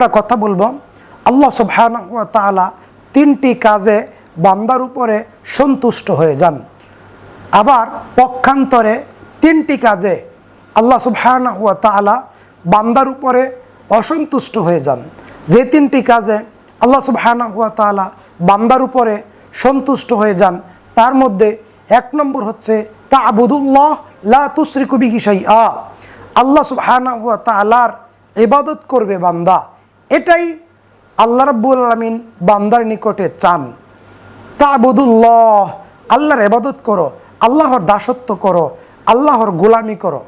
একটা কথা বলব। আল্লাহ তাআলা তিনটি কাজে বান্দার উপরে সন্তুষ্ট হয়ে যান। আবার পক্ষান্তরে তিনটি কাজে আল্লাহ তাআলা বান্দার উপরে অসন্তুষ্ট হয়ে যান। যে তিনটি কাজে আল্লাহ তাআলা বান্দার উপরে সন্তুষ্ট হয়ে যান, তার মধ্যে এক নম্বর হচ্ছে তা আবুদুল্লাহ লা তুশরিকু বিহি শাইআ। আল্লাহ তাআলার ইবাদত করবে বান্দা। এটাই আল্লাহ রাব্বুল আলামিন বান্দার নিকটে চান। তাবুদুল্লাহ, আল্লাহর এবাদত করো, আল্লাহর দাসত্ব করো, আল্লাহর গোলামি করো।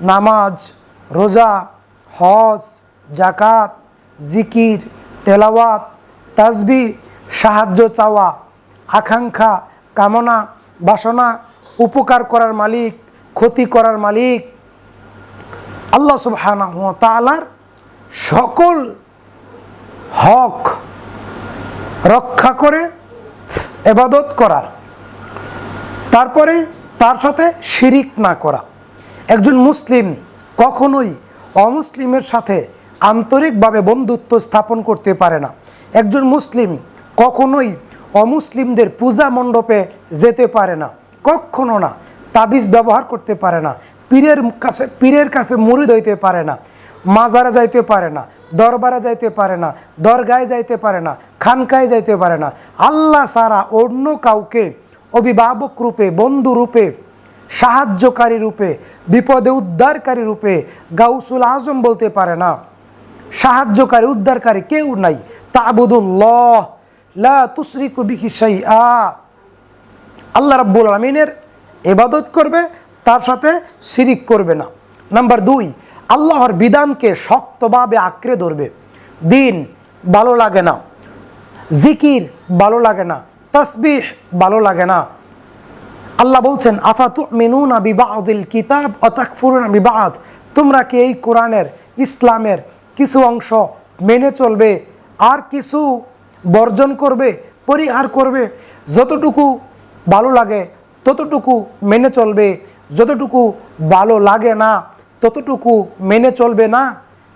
নামাজ, রোজা, হজ জাকাত জিকির, তেলাওয়াত তাসবি সাহায্য চাওয়া, আকাঙ্ক্ষা, কামনা, বাসনা, উপকার করার মালিক, ক্ষতি করার মালিক। আল্লাহ সুবহানাহু ওয়া তাআলার সকল হক রক্ষা করে, এবাদত করার। তারপরে তার সাথে শিরিক না করা। একজন মুসলিম কখনোই অমুসলিমের সাথে আন্তরিকভাবে বন্ধুত্ব স্থাপন করতে পারে না। একজন মুসলিম কখনোই অমুসলিমদের পূজা মণ্ডপে যেতে পারে না। কখনো না, তাবিজ ব্যবহার করতে পারে না। পীরের কাছে পীরের কাছে মুড়ি হইতে পারে না। মাজারে যাইতে পারে না। দরবারে যাইতে পারে না, দরগায় যাইতে পারে না, খানকায় যাইতে পারে না। আল্লাহ সারা অন্য কাউকে অভিভাবক রূপে, বন্ধু রূপে, সাহায্যকারী রূপে, বিপদে উদ্ধারকারী রূপে গাউসুল আজম বলতে পারে না। সাহায্যকারী, উদ্ধারকারী কেউ নাই। তাবুদুল্লাহ, লা তুসরিকু বিহি শাইআ। আল্লাহ রাব্বুল আলমিনের এবাদত করবে, তার সাথে শিরিক করবে না। নাম্বার দুই আল্লাহর বিধানকে শক্তভাবে আঁকড়ে ধরবে। দিন ভালো লাগে না। জিকির ভালো লাগে না। তসবিহ ভালো লাগে না। আল্লাহ বলছেন আফাতু মিনুন বিবাদিল কিতাব অতাকফুরুন বিবাদ? তোমরা কি এই কোরআনের, ইসলামের কিছু অংশ মেনে চলবে? আর কিছু বর্জন করবে? পরিহার করবে? যতটুকু ভালো লাগে ততটুকু মেনে চলবে, যতটুকু ভালো লাগে না। ততটুকু মেনে চলবে না?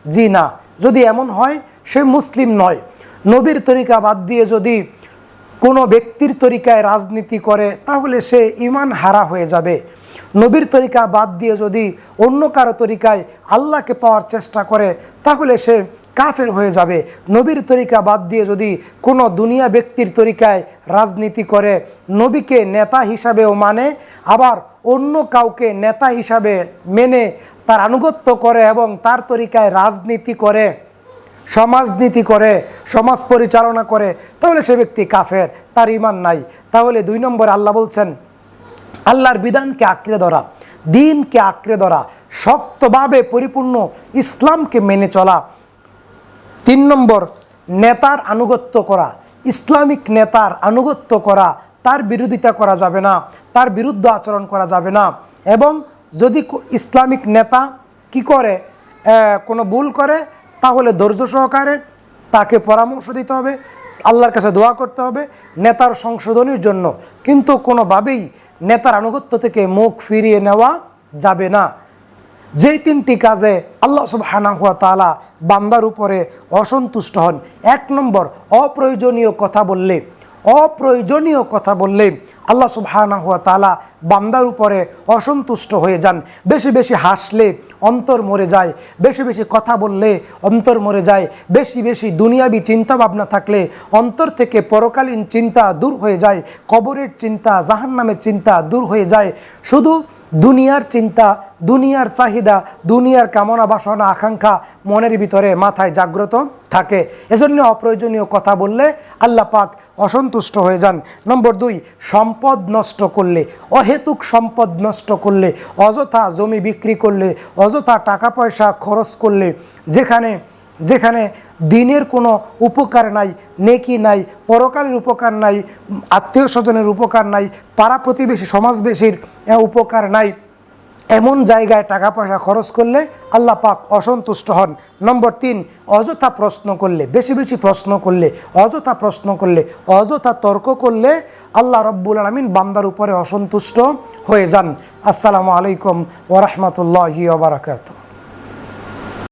জি না। যদি এমন হয়, সে মুসলিম নয়। নবীর তরিকা বাদ দিয়ে যদি কোনো ব্যক্তির তরিকায় রাজনীতি করে, তাহলে সে ইমান হারা হয়ে যাবে। নবীর তরিকা বাদ দিয়ে যদি অন্য কারও তরিকায় আল্লাহকে পাওয়ার চেষ্টা করে, তাহলে সে কাফের হয়ে যাবে। নবীর তরিকা বাদ দিয়ে যদি কোনো দুনিয়া ব্যক্তির তরিকায় রাজনীতি করে, নবীকে নেতা হিসাবেও মানে আবার অন্য কাউকে নেতা হিসাবে মেনে, তার আনুগত্য করে এবং তার তরিকায় রাজনীতি করে, সমাজনীতি করে, সমাজ পরিচালনা করে, তাহলে সে ব্যক্তি কাফের, তার ইমান নাই। তাহলে দুই নম্বর আল্লাহ বলছেন, আল্লাহর বিধানকে আঁকড়ে ধরা, দিনকে আঁকড়ে ধরা, শক্তভাবে পরিপূর্ণ ইসলামকে মেনে চলা তিন নম্বর, নেতার আনুগত্য করা। ইসলামিক নেতার আনুগত্য করা, তার বিরোধিতা করা যাবে না, তার বিরুদ্ধে আচরণ করা যাবে না। এবং যদি ইসলামিক নেতা কি করে? কোনো ভুল করে, তাহলে ধৈর্য সহকারে তাকে পরামর্শ দিতে হবে, আল্লাহর কাছে দোয়া করতে হবে, নেতার সংশোধনের জন্য। কিন্তু কোনোভাবেই নেতার আনুগত্য থেকে মুখ ফিরিয়ে নেওয়া যাবে না। যেই তিনটি কাজে আল্লাহ হানা হুয়া তালা বান্দার উপরে অসন্তুষ্ট হন। এক নম্বর, অপ্রয়োজনীয় কথা বললে। অপ্রয়োজনীয় কথা বললে আল্লাহ সুবহানাহু ওয়া তালা বান্দার উপরে অসন্তুষ্ট হয়ে যান। বেশি বেশি হাসলে অন্তর মরে যায়, বেশি বেশি কথা বললে অন্তর মরে যায়, বেশি বেশি দুনিয়াবি চিন্তা ভাবনা থাকলে অন্তর থেকে পরকালীন চিন্তা দূর হয়ে যায়, কবরের চিন্তা, জাহান্নামের চিন্তা দূর হয়ে যায়। শুধু দুনিয়ার চিন্তা, দুনিয়ার চাহিদা, দুনিয়ার কামনা বাসনা, আকাঙ্ক্ষা মনের ভিতরে মাথায় জাগ্রত থাকে। এজন্য অপ্রয়োজনীয় কথা বললে আল্লাহ পাক অসন্তুষ্ট হয়ে যান। নম্বর দুই সম্পদ নষ্ট করলে, অহেতুক সম্পদ নষ্ট করলে, অযথা জমি বিক্রি করলে, অযথা টাকা পয়সা খরচ করলে, যেখানে যেখানে দিনের কোনো উপকার নাই, নেকি নাই, পরকালের উপকার নাই, আত্মীয় স্বজনের উপকার নাই, পাড়া প্রতিবেশী, সমাজবেশীর উপকার নাই, এমন জায়গায় টাকা পয়সা খরচ করলে আল্লাহ পাক অসন্তুষ্ট হন। নম্বর তিন, অযথা প্রশ্ন করলে, বেশি বেশি প্রশ্ন করলে, অযথা প্রশ্ন করলে, অযথা তর্ক করলে আল্লাহ রব্বুল আলমিন বান্দার উপরে অসন্তুষ্ট হয়ে যান। আসসালামু আলাইকুম ওরহমতুল্লাহি ওবরাকাতু